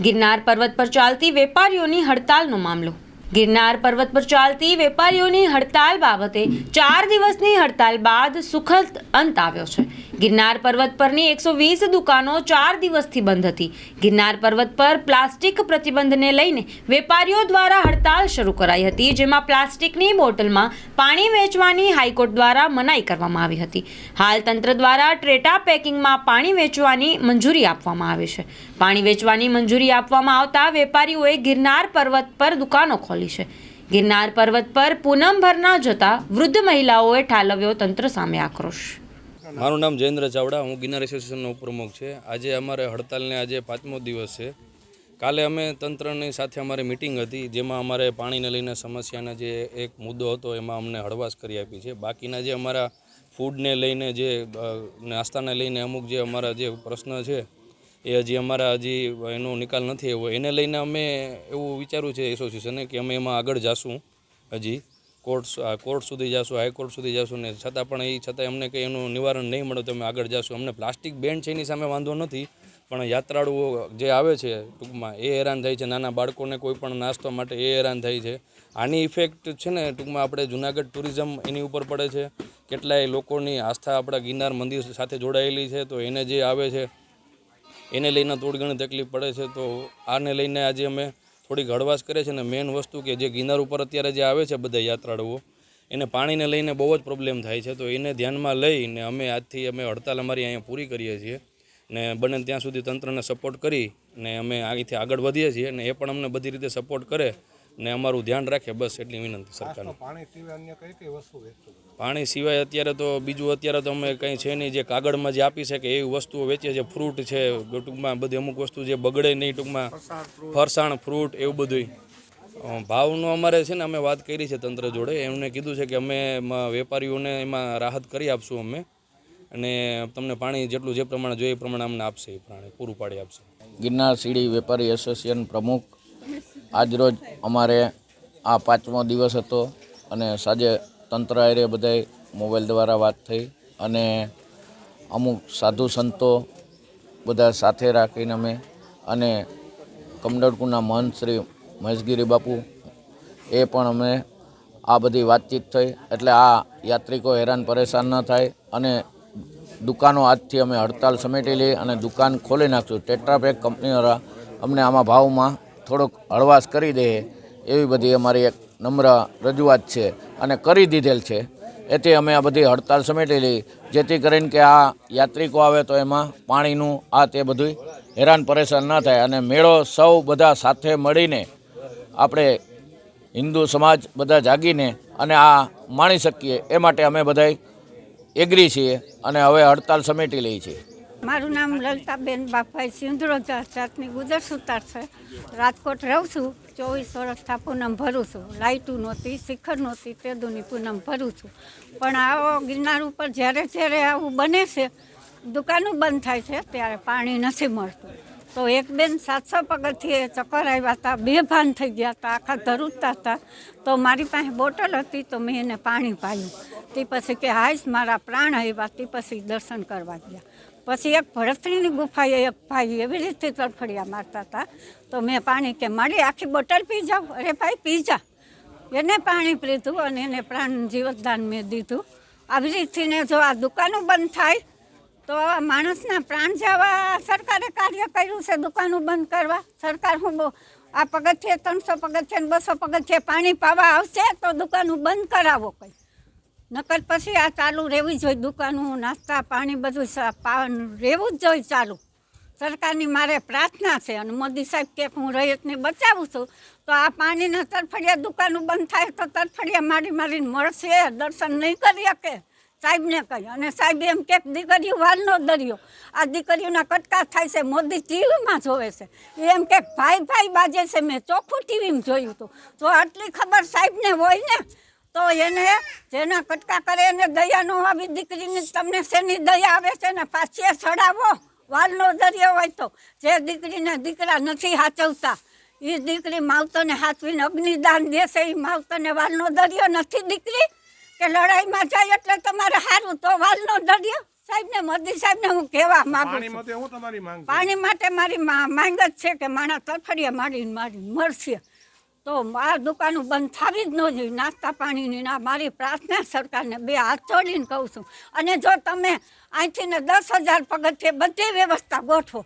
ગિરનાર પર્વત પર ચાલતી વેપારીઓની હડતાલનો મામલો. ગિરનાર પર્વત પર ચાલતી વેપારીઓની હડતાલ બાબતે ચાર દિવસની હડતાલ બાદ સુખદ અંત આવ્યો છે. ગિરનાર પર્વત પરની એકસો વીસ દુકાનો ચાર દિવસથી બંધ હતી. ગિરનાર પર્વત પર પ્લાસ્ટિક પ્રતિબંધને લઈને વેપારીઓ દ્વારા હડતાલ શરૂ કરાઈ હતી, જેમાં પ્લાસ્ટિકની બોટલમાં પાણી વેચવાની હાઈકોર્ટ દ્વારા મનાઈ કરવામાં આવી હતી. હાલ તંત્ર દ્વારા ટ્રેટા પેકિંગમાં પાણી વેચવાની મંજૂરી આપવામાં આવે છે. પાણી વેચવાની મંજૂરી આપવામાં આવતા વેપારીઓએ ગિરનાર પર્વત પર દુકાનો ખોલી છે. ગિરનાર પર્વત પર પૂનમભરના જતા વૃદ્ધ મહિલાઓએ ઠાલવ્યો તંત્ર સામે આક્રોશ. મારું નામ જયેન્દ્ર ચાવડા, હું ગિરનાર એસોસિએશનનો ઉપપ્રમુખ છે. આજે અમારે હડતાલને આજે પાંચમો દિવસ છે. કાલે અમે તંત્રની સાથે અમારે મિટિંગ હતી, જેમાં અમારે પાણીને લઈને સમસ્યાના જે એક મુદ્દો હતો, એમાં અમને હળવાશ કરી આપી છે. બાકીના જે અમારા ફૂડને લઈને જે નાસ્તાને લઈને અમુક જે અમારા જે પ્રશ્ન છે, એ હજી અમારા હજી એનો નિકાલ નથી આવ્યો. એને લઈને અમે એવું વિચાર્યું છે એસોસિએશને કે અમે એમાં આગળ જાશું હજી. કોર્ટ કોર્ટ સુધી જશું હાઈકોર્ટ સુધી જશું ને છતાં પણ એ છતાં અમને કંઈ એનું નિવારણ નહીં મળે તો અમે આગળ જશું. અમને પ્લાસ્ટિક બેન છે એની સામે વાંધો નથી, પણ યાત્રાળુઓ જે આવે છે ટૂંકમાં એ હેરાન થાય છે. નાના બાળકોને કોઈ પણ નાસ્તો માટે એ હેરાન થાય છે. આની ઇફેક્ટ છે ને ટૂંકમાં આપણે જુનાગઢ ટુરિઝમ એની ઉપર પડે છે. કેટલાય લોકોની આસ્થા આપણા ગિરનાર મંદિર સાથે જોડાયેલી છે, તો એને જે આવે છે, એને લઈને થોડી ઘણી તકલીફ પડે છે. તો આને લઈને આજે અમે થોડીક હળવાશ કરે છે ને મેઇન વસ્તુ કે જે ગિરનાર ઉપર અત્યારે જે આવે છે બધા યાત્રાળુઓ, એને પાણીને લઈને બહુ જ પ્રોબ્લેમ થાય છે. તો એને ધ્યાનમાં લઈને અમે આજથી અમે હડતાલ અમારી અહીંયા પૂરી કરીએ છીએ ને બને ત્યાં સુધી તંત્રને સપોર્ટ કરી ને અમે અહીંથી આગળ વધીએ છીએ ને એ પણ અમને બધી રીતે સપોર્ટ કરે ને અમારું ધ્યાન રાખે બસ એટલી વિનંતી સરકારને. પાણી સિવાય અન્ય કઈ કઈ વસ્તુ વેચો છો? પાણી સિવાય અત્યારે તો બીજું અત્યારે તો અમે કંઈ છે નહીં જે કાગળમાં જે આપી શકે એવી વસ્તુઓ વેચીએ છીએ ફ્રૂટ છે ટૂંકમાં બધી અમુક વસ્તુ જે બગડે નહીં ટૂંકમાં ફરસાણ ફ્રૂટ. એવું બધું ભાવનો અમારે છે ને અમે વાત કરી છે તંત્ર જોડે. એમને કીધું છે કે અમે એમાં વેપારીઓને એમાં રાહત કરી આપશું અમે. અને તમને પાણી જેટલું જે પ્રમાણે જોઈએ એ પ્રમાણે અમને આપશે એ પ્રમાણે પૂરું પાડી આપશે. ગિરનાર સીડી વેપારી એસોસિએશન પ્રમુખ આજરોજ અમારે આ પાંચમો દિવસ હતો અને સાંજે તંત્ર આરે બધાય મોબાઈલ દ્વારા વાત થઈ અને અમુક સાધુ સંતો બધા સાથે રાખીને અમે અને કમડળકુના મહંત શ્રી મહેશગીરી બાપુ એ પણ અમે આ બધી વાતચીત થઈ એટલે આ યાત્રિકો હેરાન પરેશાન ન થાય અને દુકાનો આજથી અમે હડતાલ સમેટી લઈ અને દુકાન ખોલી નાખશું. ટેટ્રાપેક કંપનીવાળા અમને આમાં ભાવમાં થોડોક હળવાશ કરી દે, એવી બધી અમારી એક નમ્ર રજૂઆત છે અને કરી દીધેલ છે. એથી અમે આ બધી હડતાલ સમેટી લઈ જેથી કરીને કે આ યાત્રિકો આવે તો એમાં પાણીનું, આ તે બધું હેરાન પરેશાન ન થાય. અને મેળો સૌ બધા સાથે મળીને આપણે હિન્દુ સમાજ બધા જાગીને અને આ માણી શકીએ, એ માટે અમે બધાય એગ્રી છીએ અને હવે હડતાલ સમેટી લઈ છીએ. મારું નામ લલિતાબેન બાપાઈ સિંધરોજા જાતની ગુજર સુતાર છે. રાજકોટ રહું છું, ચોવીસ વર્ષથી પૂનમ ભરું છું. લાઇટું નહોતી, શિખર નહોતી તેદુની પૂનમ ભરું છું. પણ આવો ગિરનાર ઉપર જ્યારે જ્યારે આવું બને છે, દુકાનો બંધ થાય છે, ત્યારે પાણી નથી મળતું. તો એક બેન સાતસો પગથિયે ચક્કર આવ્યા હતા બે ભાન થઈ ગયા હતા, આખા ધરુજતા હતા. તો મારી પાસે બોટલ હતી, તો મેં એને પાણી પાયું. તે પછી કે હાઈશ મારા પ્રાણ આવ્યા, તે પછી દર્શન કરવા ગયા. પછી એક ભરતરીની ગુફાએ એક ભાઈ એવી રીતે તરફડિયા મારતા હતા. તો મેં પાણી કે મારી આખી બોટલ પી જાઓ. અરે ભાઈ, પી જા. એને પાણી પીધું અને એને પ્રાણ જીવતદાન મેં દીધું. આવી રીતને જો આ દુકાનો બંધ થાય, તો માણસના પ્રાણ જવા સરકારે કાર્ય કર્યું છે દુકાનો બંધ કરવા. સરકાર હું આ પગથિયે ત્રણસો પગથિયે બસો પગથિયે પાણી પાવા આવશે તો દુકાનો બંધ કરાવો કંઈ. નકર પછી આ ચાલુ રહેવી જોઈએ દુકાનો, નાસ્તા, પાણી બધું રહેવું જ જોઈએ ચાલુ. સરકારની મારે પ્રાર્થના છે અને મોદી સાહેબ કે હું રૈયતને બચાવું છું, તો આ પાણીના તરફડિયા દુકાનો બંધ થાય તો તરફડિયા મારી મારીને મળશે, દર્શન નહીં કરી શકે. સાહેબને કહી અને સાહેબ એમ કે, દીકરીઓ વાલનો દરિયો. આ દીકરીઓના કટકા થાય છે, મોદી ટીવીમાં જોવે છે. એમ કે, ભાઈ ભાઈ, બાજે છે, મેં ચોખ્ખું ટીવીમાં જોયું હતું. તો આટલી ખબર સાહેબને હોય ને તો એને જેના કટકા કરે એને દયા ન આવી દીકરીની તમને શેની દયા આવે છે ને પાછી ચડાવો વાલનો દરિયો હોય તો. જે દીકરીને દીકરા નથી હાચવતા એ દીકરી માવતરને હાચવીને અગ્નિદાન દેશે એ માવતરને વાલનો દરિયો નથી દીકરી કે લડાઈમાં જાય એટલે તમારે સારું તો વાલનો દરિયો. સાહેબને મોદી સાહેબને હું કહેવા માંગુ પાણી છું માટે હું તમારી માંગ છે? પાણી માટે મારી મા- માંગ જ છે કે માણા તરફડીયા મારીને મારી મરશે. તો આ દુકાનો બંધ થવી જ ન જોઈએ. નાસ્તા પાણીની ના મારી પ્રાર્થના સરકારને બે હાથ જોડીને કહું છું. અને જો તમે અહીંથી ને દસ હજાર પગથિયે બધી વ્યવસ્થા ગોઠવો.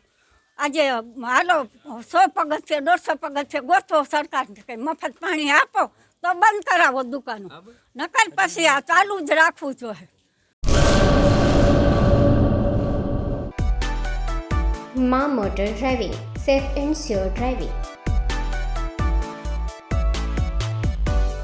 આજે હાલો સો પગથિયે દોઢસો પગથિયે ગોઠવો સરકાર કંઈ મફત પાણી આપો તો બંધ કરાવો દુકાનો. નકર પછી આ ચાલુ જ રાખવું જોઈએ. Maa motor driving safe and sure driving.